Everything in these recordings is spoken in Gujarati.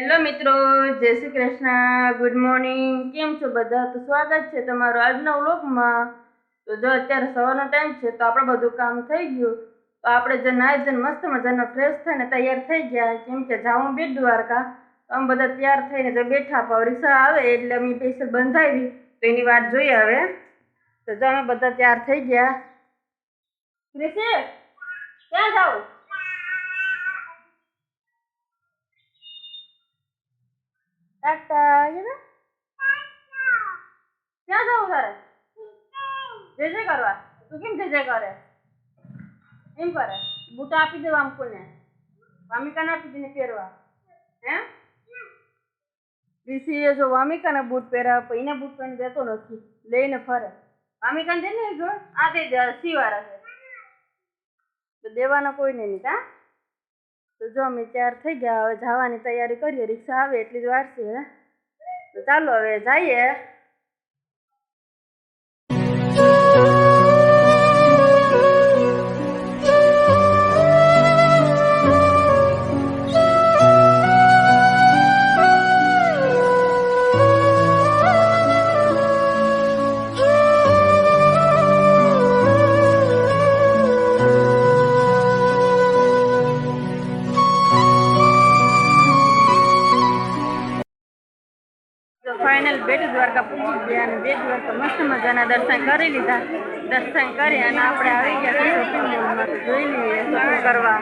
હેલો મિત્રો, જય શ્રી કૃષ્ણ, ગુડ મોર્નિંગ. કેમ છો બધા? તો સ્વાગત છે તમારું આજના વ્લોગમાં. તો જો અત્યારે સવારનો ટાઈમ છે, તો આપણે બધું કામ થઈ ગયું. તો આપણે જે નાઈ જન મસ્ત મજાનો ફ્રેશ થઈને તૈયાર થઈ ગયા. કેમ કે જાઉં બેટ દ્વારકા. અમે બધા તૈયાર થઈને જો બેઠા પાવ રિક્ષા આવે, એટલે અમે સ્પેશિયલ બંધાવી. તો એની વાત જોઈએ હવે. તો જો અમે બધા તૈયાર થઈ ગયા. ક્યાં જાઉં ટાટા યે ક્યાં જવું તારે? કરવા. તું કેમ જે કરે? એમ કરે. બૂટ આપી દેવા અંકુલને વામિકાને આપી દઈને પહેરવા. હે ઋષિએ જો વામિકાને બૂટ પહેર્યા એને બૂટ પહેરીને દેતો નથી. લઈને ફરે. વામિકાને દે ને જો આ દે દે શિવારા છે તો દેવાના કોઈને નહીં, કા? તો જો અમે તૈયાર થઈ ગયા, હવે જવાની તૈયારી કરીએ, રિક્ષા આવે એટલી જ વાર છે તો ચાલો, હવે જઈએ. બેટ દ્વારકા પૂજી ગયા અને બેટ દ્વારકા મસ્ત મજાના દર્શન કરી લીધા. દર્શન કરી અને આપણે આવી ગયા શોપિંગ જોઈ લઈએ શોપિંગ કરવા.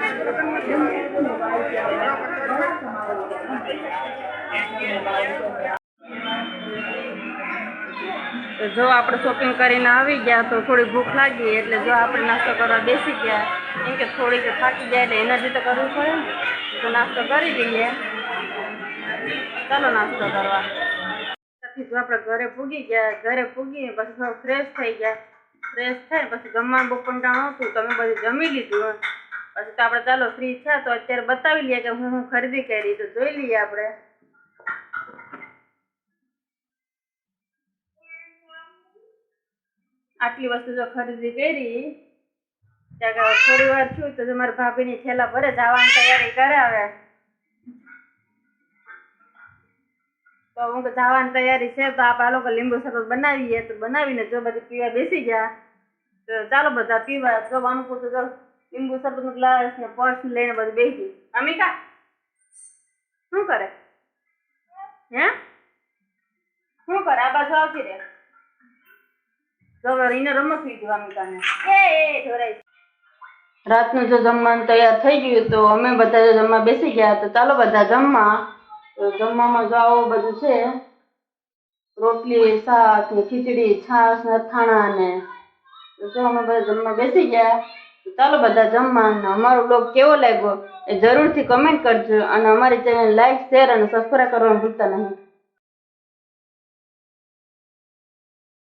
તો જો આપણે શોપિંગ કરીને આવી ગયા તો થોડી ભૂખ લાગી એટલે જો આપણે નાસ્તો કરવા બેસી ગયા. એમ કે થોડીક થાકી જાય એટલે એનર્જી તો કરવી પડે ને. તો નાસ્તો કરી દઈએ ચાલો નાસ્તો કરવા. ત્યાંથી આપણે ઘરે પૂગી ગયા, ઘરે પૂગીને પછી થોડું ફ્રેશ થઈ ગયા. ફ્રેશ થઈને પછી જમવાનું બપોર હતું તમે બધું જમી લીધું પછી તો આપણે ચાલો ફ્રી છે તો અત્યારે બતાવી લઈએ કે હું હું ખરીદી કરી, તો જોઈ લઈએ આપણે. આટલી વસ્તુ જો ખરીદી કરી ત્યાં થોડી વાર છું તો મારી ભાભીની થેલા ભરે જવાની તૈયારી કરાવે. તો હું કે જવાની તૈયારી છે, તો આપણે આ લોકો લીંબુ શરબત બનાવીએ, તો બનાવીને જો બધું પીવા બેસી ગયા. તો ચાલો બધા પીવા, જો અનુકૂળ તો જો લીંબુ શરબતનો ગ્લાસ ને પર્સ લઈને બધું બેસી અમિકા શું કરે? હે? શું કરે? આ બાજુ આવતી રે જો એને લીધું અમિકાને એ એ રાતનું જો જમવાનું તૈયાર થઈ ગયું, તો અમે બધા જમવા બેસી ગયા, તો ચાલો બધા જમવા. તો જમવામાં જો બધું છે, રોટલી, શાક ને ખીચડી, છાશ ને અથાણા ને જો અમે બધા જમવા બેસી ગયા ચાલો બધા જમવા અને અમારો બ્લોગ કેવો લાગ્યો એ જરૂરથી કમેન્ટ કરજો અને અમારી ચેનલ લાઈક શેર અને સબસ્ક્રાઈબ કરવાનું ભૂલતા નહીં.